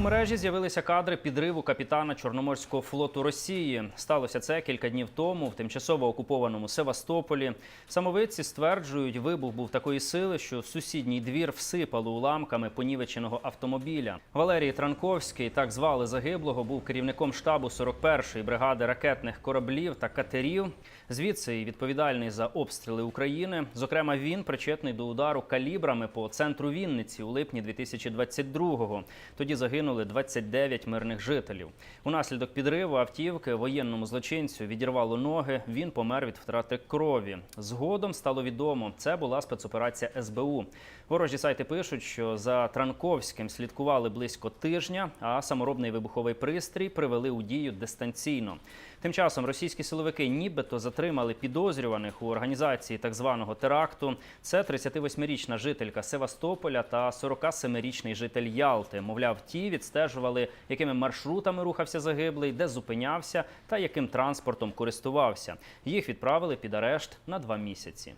У мережі з'явилися кадри підриву капітана Чорноморського флоту Росії. Сталося це кілька днів тому в тимчасово окупованому Севастополі. Самовидці стверджують, вибух був такої сили, що сусідній двір всипало уламками понівеченого автомобіля. Валерій Транковський, так звали загиблого, був керівником штабу 41-ї бригади ракетних кораблів та катерів. Звідси і відповідальний за обстріли України. Зокрема, він причетний до удару калібрами по центру Вінниці у липні 2022-го. Тоді загинули 29 мирних жителів. Унаслідок підриву автівки воєнному злочинцю відірвало ноги. Він помер від втрати крові. Згодом стало відомо, це була спецоперація СБУ. Ворожі сайти пишуть, що за Транковським слідкували близько тижня, а саморобний вибуховий пристрій привели у дію дистанційно. Тим часом російські силовики нібито затримали підозрюваних у організації так званого теракту. Це 38-річна жителька Севастополя та 47-річний житель Ялти. Мовляв, ті відстежували, якими маршрутами рухався загиблий, де зупинявся та яким транспортом користувався. Їх відправили під арешт на два місяці.